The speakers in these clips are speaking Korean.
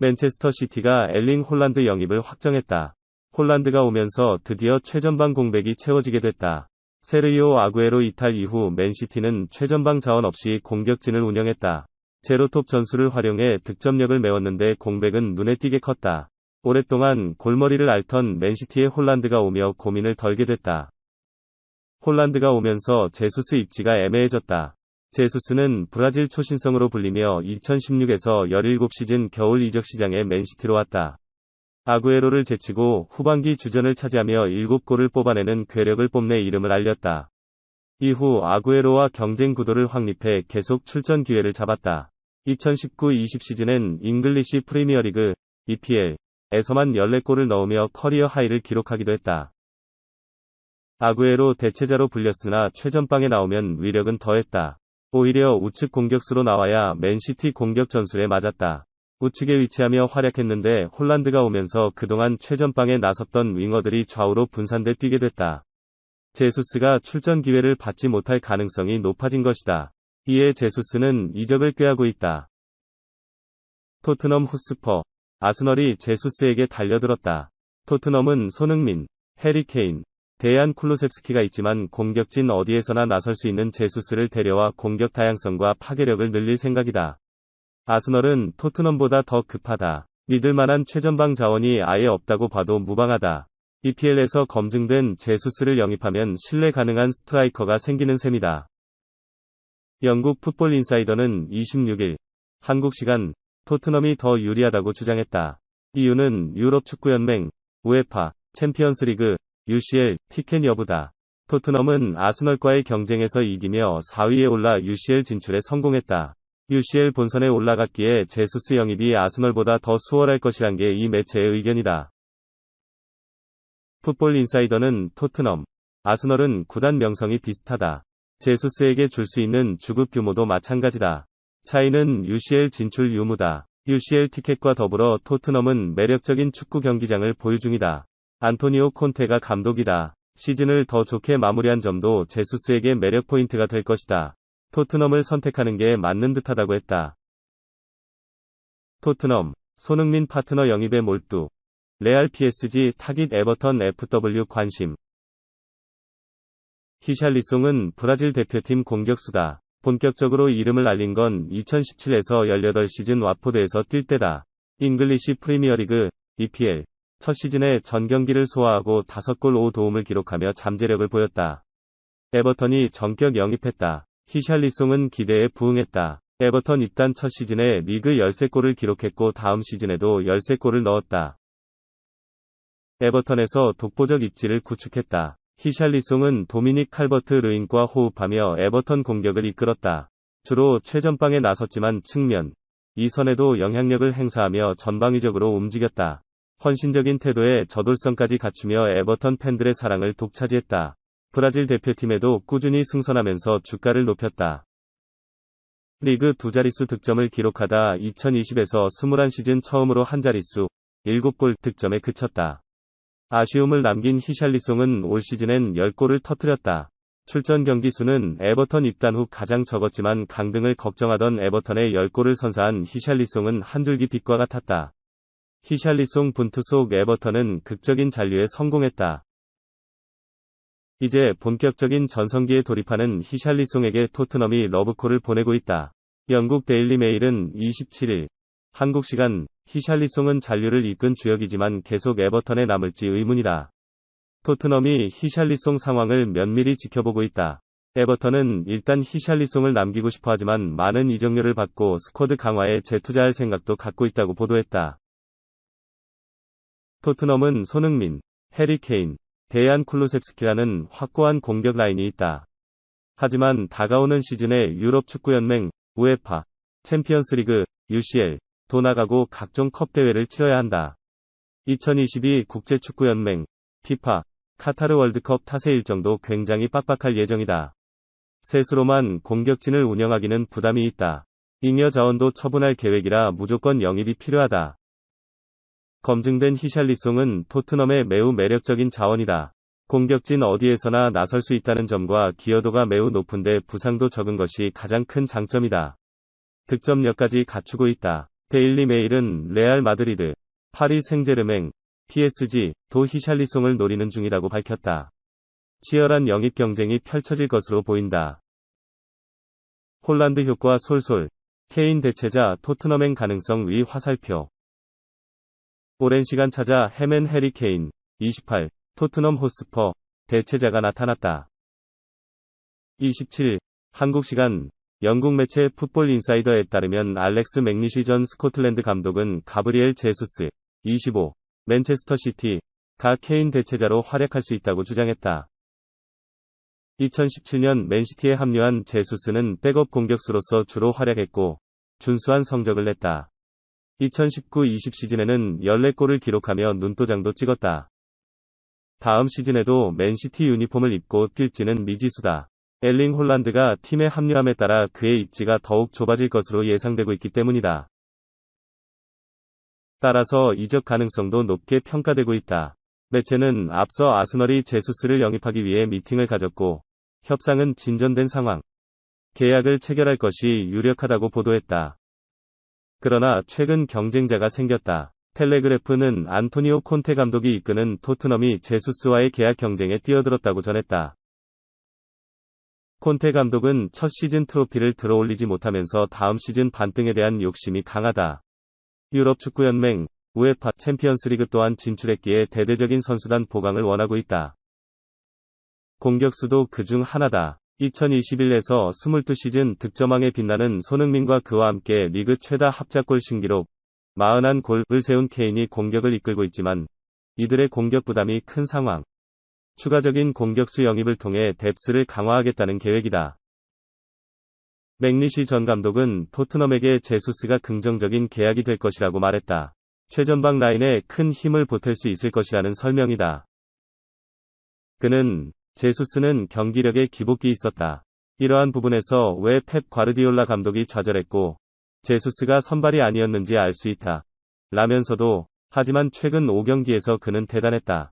맨체스터 시티가 엘링 홀란드 영입을 확정했다. 홀란드가 오면서 드디어 최전방 공백이 채워지게 됐다. 세르이오 아구에로 이탈 이후 맨시티는 최전방 자원 없이 공격진을 운영했다. 제로톱 전술을 활용해 득점력을 메웠는데 공백은 눈에 띄게 컸다. 오랫동안 골머리를 앓던 맨시티에 홀란드가 오며 고민을 덜게 됐다. 홀란드가 오면서 제수스 입지가 애매해졌다. 제수스는 브라질 초신성으로 불리며 2016에서 17시즌 겨울 이적 시장에 맨시티로 왔다. 아구에로를 제치고 후반기 주전을 차지하며 7골을 뽑아내는 괴력을 뽐내 이름을 알렸다. 이후 아구에로와 경쟁 구도를 확립해 계속 출전 기회를 잡았다. 2019-20 시즌엔 잉글리시 프리미어리그 EPL에서만 14골을 넣으며 커리어 하이를 기록하기도 했다. 아구에로 대체자로 불렸으나 최전방에 나오면 위력은 더했다. 오히려 우측 공격수로 나와야 맨시티 공격 전술에 맞았다. 우측에 위치하며 활약했는데 홀란드가 오면서 그동안 최전방에 나섰던 윙어들이 좌우로 분산돼 뛰게 됐다. 제수스가 출전 기회를 받지 못할 가능성이 높아진 것이다. 이에 제수스는 이적을 꾀하고 있다. 토트넘 후스퍼 아스널이 제수스에게 달려들었다. 토트넘은 손흥민, 해리 케인, 대안 쿨루셉스키가 있지만 공격진 어디에서나 나설 수 있는 제수스를 데려와 공격 다양성과 파괴력을 늘릴 생각이다. 아스널은 토트넘보다 더 급하다. 믿을 만한 최전방 자원이 아예 없다고 봐도 무방하다. EPL에서 검증된 제수스를 영입하면 신뢰 가능한 스트라이커가 생기는 셈이다. 영국 풋볼 인사이더는 26일 한국 시간 토트넘이 더 유리하다고 주장했다. 이유는 유럽 축구연맹, 우에파, 챔피언스리그, UCL 티켓 여부다. 토트넘은 아스널과의 경쟁에서 이기며 4위에 올라 UCL 진출에 성공했다. UCL 본선에 올라갔기에 제수스 영입이 아스널보다 더 수월할 것이란 게 이 매체의 의견이다. 풋볼 인사이더는 토트넘, 아스널은 구단 명성이 비슷하다. 제수스에게 줄 수 있는 주급 규모도 마찬가지다. 차이는 UCL 진출 유무다. UCL 티켓과 더불어 토트넘은 매력적인 축구 경기장을 보유 중이다. 안토니오 콘테가 감독이다. 시즌을 더 좋게 마무리한 점도 제수스에게 매력 포인트가 될 것이다. 토트넘을 선택하는 게 맞는 듯하다고 했다. 토트넘, 손흥민 파트너 영입에 몰두. 레알 PSG 타깃 에버턴 FW 관심. 히샬리송은 브라질 대표팀 공격수다. 본격적으로 이름을 알린 건 2017에서 18 시즌 와포드에서 뛸 때다. 잉글리시 프리미어리그, EPL, 첫 시즌에 전 경기를 소화하고 5골 5도움을 기록하며 잠재력을 보였다. 에버턴이 전격 영입했다. 히샬리송은 기대에 부응했다. 에버턴 입단 첫 시즌에 리그 13골을 기록했고 다음 시즌에도 13골을 넣었다. 에버턴에서 독보적 입지를 구축했다. 히샬리송은 도미닉 칼버트 르인과 호흡하며 에버턴 공격을 이끌었다. 주로 최전방에 나섰지만 측면, 이선에도 영향력을 행사하며 전방위적으로 움직였다. 헌신적인 태도에 저돌성까지 갖추며 에버턴 팬들의 사랑을 독차지했다. 브라질 대표팀에도 꾸준히 승선하면서 주가를 높였다. 리그 두 자릿수 득점을 기록하다 2020에서 21시즌 처음으로 한 자릿수 7골 득점에 그쳤다. 아쉬움을 남긴 히샬리송은 올 시즌엔 10골을 터뜨렸다. 출전 경기 수는 에버턴 입단 후 가장 적었지만 강등을 걱정하던 에버턴의 10골을 선사한 히샬리송은 한 줄기 빛과 같았다. 히샬리송 분투 속 에버턴은 극적인 잔류에 성공했다. 이제 본격적인 전성기에 돌입하는 히샬리송에게 토트넘이 러브콜을 보내고 있다. 영국 데일리 메일은 27일 한국 시간 히샬리송은 잔류를 이끈 주역이지만 계속 에버턴에 남을지 의문이다. 토트넘이 히샬리송 상황을 면밀히 지켜보고 있다. 에버턴은 일단 히샬리송을 남기고 싶어 하지만 많은 이적료를 받고 스쿼드 강화에 재투자할 생각도 갖고 있다고 보도했다. 토트넘은 손흥민, 해리 케인, 데이안 쿨루셉스키라는 확고한 공격 라인이 있다. 하지만 다가오는 시즌에 유럽 축구연맹, 우에파, 챔피언스리그, UCL, 도 나가고 각종 컵 대회를 치러야 한다. 2022 국제축구연맹, 피파, 카타르 월드컵 탓의 일정도 굉장히 빡빡할 예정이다. 셋으로만 공격진을 운영하기는 부담이 있다. 잉여 자원도 처분할 계획이라 무조건 영입이 필요하다. 검증된 히샬리송은 토트넘의 매우 매력적인 자원이다. 공격진 어디에서나 나설 수 있다는 점과 기여도가 매우 높은데 부상도 적은 것이 가장 큰 장점이다. 득점력까지 갖추고 있다. 데일리 메일은 레알 마드리드, 파리 생제르맹, PSG, 도 히샬리송을 노리는 중이라고 밝혔다. 치열한 영입 경쟁이 펼쳐질 것으로 보인다. 홀란드 효과 솔솔, 케인 대체자 토트넘행 가능성 위 화살표. 오랜 시간 찾아 헤맨 해리 케인, 28, 토트넘 호스퍼, 대체자가 나타났다. 27. 한국 시간 영국 매체 풋볼 인사이더에 따르면 알렉스 맥니쉬 전 스코틀랜드 감독은 가브리엘 제수스, 25, 맨체스터 시티, 가 케인 대체자로 활약할 수 있다고 주장했다. 2017년 맨시티에 합류한 제수스는 백업 공격수로서 주로 활약했고, 준수한 성적을 냈다. 2019-20 시즌에는 14골을 기록하며 눈도장도 찍었다. 다음 시즌에도 맨시티 유니폼을 입고 뛸지는 미지수다. 엘링 홀란드가 팀에 합류함에 따라 그의 입지가 더욱 좁아질 것으로 예상되고 있기 때문이다. 따라서 이적 가능성도 높게 평가되고 있다. 매체는 앞서 아스널이 제수스를 영입하기 위해 미팅을 가졌고, 협상은 진전된 상황. 계약을 체결할 것이 유력하다고 보도했다. 그러나 최근 경쟁자가 생겼다. 텔레그래프는 안토니오 콘테 감독이 이끄는 토트넘이 제수스와의 계약 경쟁에 뛰어들었다고 전했다. 콘테 감독은 첫 시즌 트로피를 들어올리지 못하면서 다음 시즌 반등에 대한 욕심이 강하다. 유럽 축구연맹, 우에파 챔피언스리그 또한 진출했기에 대대적인 선수단 보강을 원하고 있다. 공격수도 그중 하나다. 2021에서 22시즌 득점왕에 빛나는 손흥민과 그와 함께 리그 최다 합작골 신기록 41골을 세운 케인이 공격을 이끌고 있지만 이들의 공격 부담이 큰 상황. 추가적인 공격수 영입을 통해 뎁스를 강화하겠다는 계획이다. 맥니쉬 전 감독은 토트넘에게 제수스가 긍정적인 계약이 될 것이라고 말했다. 최전방 라인에 큰 힘을 보탤 수 있을 것이라는 설명이다. 그는 제수스는 경기력에 기복이 있었다. 이러한 부분에서 왜 펩 과르디올라 감독이 좌절했고 제수스가 선발이 아니었는지 알 수 있다. 라면서도 하지만 최근 5경기에서 그는 대단했다.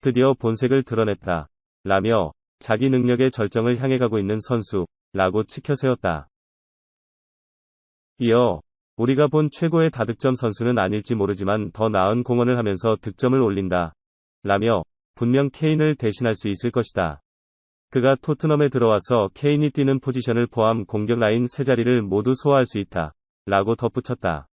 드디어 본색을 드러냈다. 라며 자기 능력의 절정을 향해 가고 있는 선수 라고 치켜 세웠다. 이어 우리가 본 최고의 다득점 선수는 아닐지 모르지만 더 나은 공헌을 하면서 득점을 올린다. 라며 분명 케인을 대신할 수 있을 것이다. 그가 토트넘에 들어와서 케인이 뛰는 포지션을 포함 공격 라인 세 자리를 모두 소화할 수 있다. 라고 덧붙였다.